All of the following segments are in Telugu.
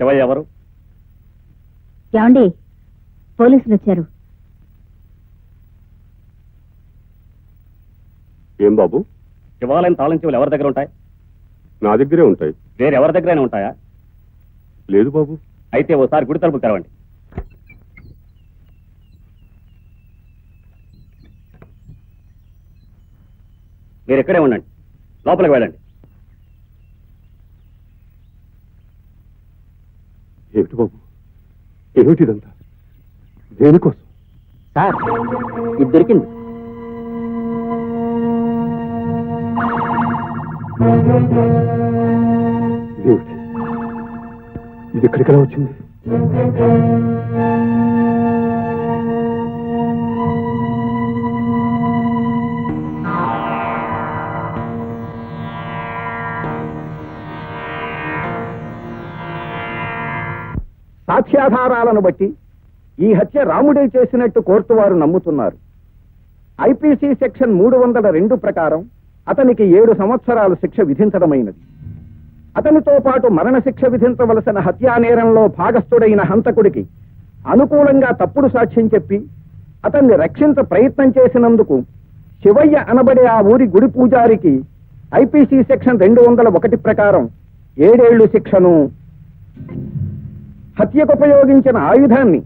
ఎవరు? ఏమండి? పోలీసులు వచ్చారు ఏం బాబు? శివాలయం తాళం చెవులు ఎవరి దగ్గర ఉంటాయి? నా దగ్గరే ఉంటాయి. వేరెవరి దగ్గరైనా ఉంటాయా? లేదు బాబు. అయితే ఓసారి గుడి తలుపులు తెరవండి. మీరు ఇక్కడే ఉండండి. లోపలికి వెళ్ళండి. ఏమిటి బాబు? ఏమిటిదంతా? దేనికోసం? సార్ ఇది దొరికింది. ఇది ఎక్కడికలా వచ్చింది? సాక్ష్యాధారాలను బట్టి ఈ హత్య రాముడే చేసినట్టు కోర్టు వారు నమ్ముతున్నారు. ఐపీసీ సెక్షన్ మూడు వందల రెండు ప్రకారం అతనికి ఏడు సంవత్సరాలు శిక్ష విధించడమైనది. అతనితో పాటు మరణశిక్ష విధించవలసిన హత్యా నేరంలో భాగస్థుడైన హంతకుడికి అనుకూలంగా తప్పుడు సాక్ష్యం చెప్పి అతన్ని రక్షించ ప్రయత్నం చేసినందుకు శివయ్య అనబడే ఆ ఊరి గుడి పూజారికి ఐపీసీ సెక్షన్ రెండు వందల ఒకటి ప్రకారం ఏడేళ్ళు శిక్షను హత్యకు ఉపయోగించిన ఆయుధాన్ని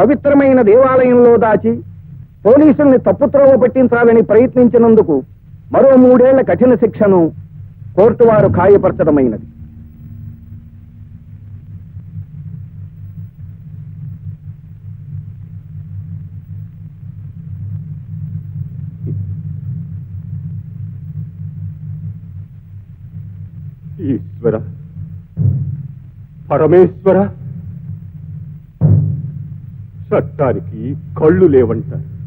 పవిత్రమైన దేవాలయంలో దాచి పోలీసుల్ని తప్పుత్రోవ పట్టించాలని ప్రయత్నించినందుకు మరో మూడేళ్ళ కఠిన శిక్షను కోర్టు వారు ఖాయపరచడమైనది. ఈశ్వర. పరమేశ్వర. చట్టానికి కళ్ళు లేవంటారు.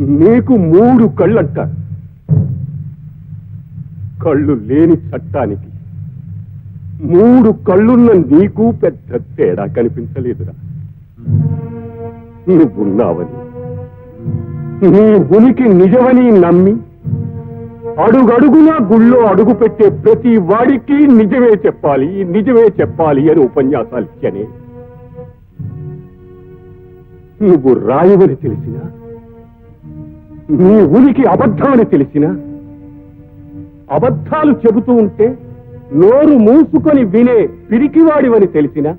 నీకు మూడు కళ్ళంటారు. కళ్ళు లేని చట్టానికి మూడు కళ్ళున్న నీకు పెద్ద తేడా కనిపించలేదురా. నువ్వున్నావని నీ ఉనికి నిజమని నమ్మి అడుగడుగునా గుళ్ళో అడుగు పెట్టే ప్రతి వాడికి నిజమే చెప్పాలి నిజమే చెప్పాలి అని ఉపన్యాసాలు ఇచ్చనే. నువ్వు రాయవని తెలిసిన నీ ఉనికి అబద్ధమని తెలిసినా అబద్ధాలు చెబుతూ ఉంటే నోరు మూసుకొని వినే పిరికివాడివని తెలిసినా